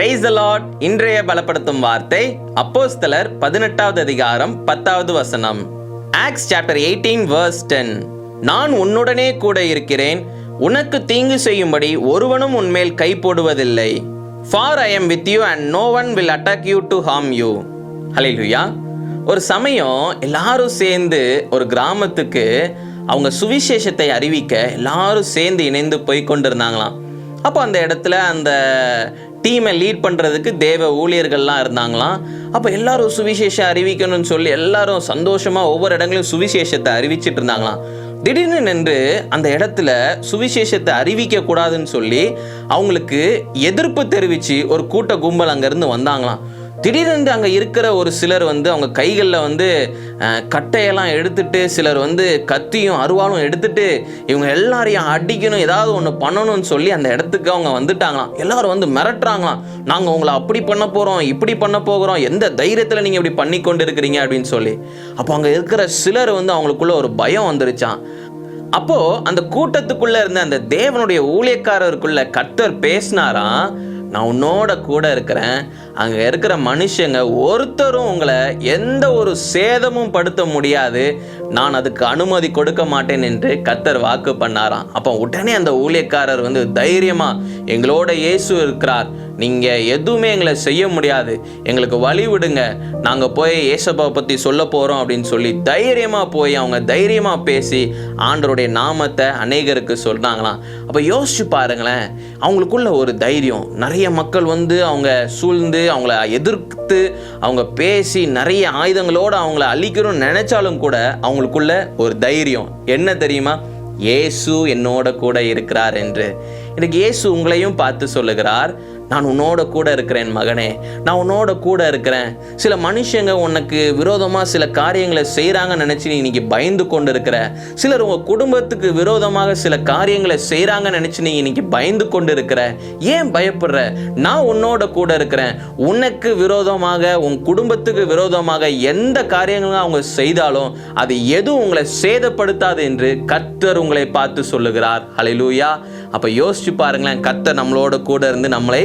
Price Lord இன்றைய பலப்படுத்தும் வார்த்தை அப்போஸ்தலர் பதினெட்டாவது அதிகாரம் பத்தாவது வசனம். Acts chapter eighteen verse ten நான் உன்னுடனே கூட இருக்கிறேன். உனக்கு தீங்கு செய்யும்படி ஒருவனும் உன்மேல் கை போடுவதில்லை. For I am with you and no one will attack you to harm you hallelujah ஒரு சமயம் எல்லாரும் சேர்ந்து ஒரு கிராமத்துக்கு அவங்க சுவிசேஷத்தை அறிவிக்க எல்லாரும் சேர்ந்து இணைந்து போய் கொண்டிருந்தாங்களாம். அப்போ அந்த இடத்துல அந்த டீமை லீட் பண்ணுறதுக்கு தேவ ஊழியர்கள்லாம் இருந்தாங்களாம். அப்போ எல்லாரும் சுவிசேஷம் அறிவிக்கணும்னு சொல்லி எல்லாரும் சந்தோஷமாக ஒவ்வொரு இடங்களையும் சுவிசேஷத்தை அறிவிச்சிட்டு இருந்தாங்களாம். திடீர்னு நின்று அந்த இடத்துல சுவிசேஷத்தை அறிவிக்க கூடாதுன்னு சொல்லி அவங்களுக்கு எதிர்ப்பு தெரிவித்து ஒரு கூட்ட கும்பல் அங்கேருந்து வந்தாங்களாம். திடீரென்று அங்கே இருக்கிற ஒரு சிலர் வந்து அவங்க கைகளில் வந்து கட்டையெல்லாம் எடுத்துட்டு சிலர் வந்து கத்தியும் அருவாளும் எடுத்துட்டு இவங்க எல்லாரையும் அடிக்கணும் ஏதாவது ஒன்று பண்ணணும்னு சொல்லி அந்த இடத்துக்கு அவங்க வந்துட்டாங்களாம். எல்லாரும் வந்து மிரட்டுறாங்களாம். நாங்கள் உங்களை அப்படி பண்ண போகிறோம் இப்படி பண்ண போகிறோம் எந்த தைரியத்தில் நீங்கள் இப்படி பண்ணி கொண்டு இருக்கிறீங்க அப்படின்னு சொல்லி. அப்போ அங்கே இருக்கிற சிலர் வந்து அவங்களுக்குள்ள ஒரு பயம் வந்துருச்சான் அப்போது அந்த கூட்டத்துக்குள்ளே இருந்த அந்த தேவனுடைய ஊழியக்காரருக்குள்ள கர்த்தர் பேசினாராம் நான் உன்னோட கூட இருக்கிறேன். அங்கே இருக்கிற மனுஷங்க ஒருத்தரும் உங்களை எந்த ஒரு சேதமும் படுத்த முடியாது. நான் அதுக்கு அனுமதி கொடுக்க மாட்டேன் என்று கத்தர் வாக்கு பண்ணாராம். அப்போ உடனே அந்த ஊழியக்காரர் வந்து தைரியமா எங்களோட இயேசு இருக்கிறார். நீங்கள் எதுவுமே எங்களை செய்ய முடியாது. எங்களுக்கு வழி விடுங்க. நாங்கள் போய் ஏசப்பாவை பற்றி சொல்ல போகிறோம் அப்படின்னு சொல்லி தைரியமாக போய் அவங்க தைரியமாக பேசி ஆண்டருடைய நாமத்தை அநேகருக்கு சொன்னாங்களாம் அப்போ யோசிச்சு பாருங்களேன். அவங்களுக்குள்ள ஒரு தைரியம். நிறைய மக்கள் வந்து அவங்க சூழ்ந்து அவங்கள எதிர்த்து அவங்க பேசி நிறைய ஆயுதங்களோடு அவங்கள அழிக்கணும்னு நினைச்சாலும் கூட அவங்களுக்குள்ள ஒரு தைரியம். என்ன தெரியுமா? இயேசு என்னோட கூட இருக்கிறார் என்று. இன்னைக்கு இயேசு உங்களையும் பார்த்து சொல்லுகிறார். நான் உன்னோட கூட இருக்கிறேன் மகனே. நான் உன்னோட கூட இருக்கிறேன். சில மனுஷங்க உனக்கு விரோதமாக சில காரியங்களை செய்கிறாங்கன்னு நினச்சி நீ இன்னைக்கு பயந்து கொண்டு இருக்கிற சிலர் உங்கள் குடும்பத்துக்கு விரோதமாக சில காரியங்களை செய்கிறாங்கன்னு நினச்சி நீ இன்னைக்கு பயந்து கொண்டு இருக்கிற ஏன் பயப்படுற? நான் உன்னோட கூட இருக்கிறேன். உனக்கு விரோதமாக உன் குடும்பத்துக்கு விரோதமாக எந்த காரியங்களும் அவங்க செய்தாலும் அது எதுவும் உங்களை சேதப்படுத்தாது என்று கர்த்தர் உங்களை பார்த்து சொல்லுகிறார். ஹalleluya அப்போ யோசிச்சு பாருங்களேன் கத்த நம்மளோட கூட இருந்து நம்மளை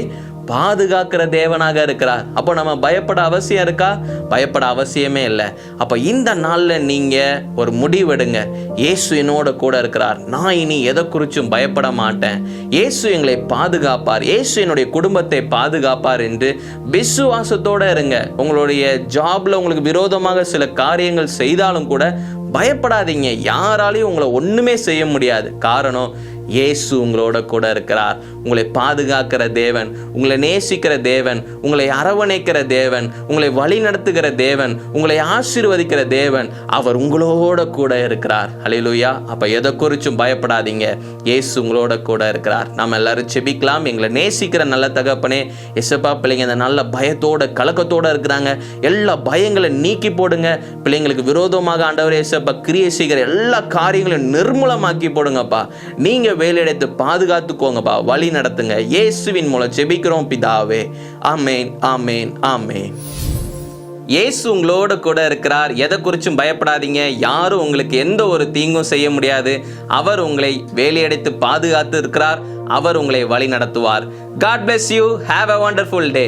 பாதுகாக்கிற தேவனாக இருக்கிறார். அப்போ நம்ம பயப்பட அவசியம் இருக்கா? பயப்பட அவசியமே இல்லை. அப்போ இந்த நாளில் நீங்கள் ஒரு முடிவெடுங்க இயேசு என்னோட கூட இருக்கிறார். நான் இனி எதை குறிச்சும் பயப்பட மாட்டேன். இயேசு எங்களை பாதுகாப்பார். இயேசு என்னுடைய குடும்பத்தை பாதுகாப்பார் என்று விசுவாசத்தோட இருங்க. உங்களுடைய ஜாப்ல உங்களுக்கு விரோதமாக சில காரியங்கள் செய்தாலும் கூட பயப்படாதீங்க. யாராலையும் உங்களை ஒன்றுமே செய்ய முடியாது. காரணம் இயேசு உங்களோட கூட இருக்கிறார். உங்களை பாதுகாக்கிற தேவன் உங்களை நேசிக்கிற தேவன் உங்களை அரவணைக்கிற தேவன் உங்களை வழி நடத்துகிற தேவன் உங்களை ஆசீர்வதிக்கிற தேவன் அவர் உங்களோட கூட இருக்கிறார். ஹalleluya அப்போ எதை குறிச்சும் பயப்படாதீங்க. இயேசு உங்களோட கூட இருக்கிறார். நாம் எல்லாரும் செபிக்கலாம். எங்களை நேசிக்கிற நல்ல தகப்பனே எசப்பா பிள்ளைங்க அந்த நல்ல பயத்தோட கலக்கத்தோட இருக்கிறாங்க. எல்லா பயங்களை நீக்கி போடுங்க. பிள்ளைங்களுக்கு விரோதமாக ஆண்டவர் எசப்பா கிரியை செய்கிற எல்லா காரியங்களையும் நிர்மூலமாக்கி போடுங்கப்பா. நீங்கள் வேலையடைத்து பாதுகாத்துக்கோங்கப்பா. வழி நடத்துங்க. இயேசுவின் மூலம் ஜெபிக்கிறோம் பிதாவே. ஆமேன் ஆமேன் ஆமேன். இயேசு உங்களோட கூட இருக்கிறார். எதை குறிச்சும் பயப்படாதீங்க. யாரும் உங்களுக்கு எந்த ஒரு தீங்கும் செய்ய முடியாது. அவர் உங்களை வேலையடைத்து பாதுகாத்து இருக்கிறார். அவர் உங்களை வழி நடத்துவார் God bless you have a wonderful day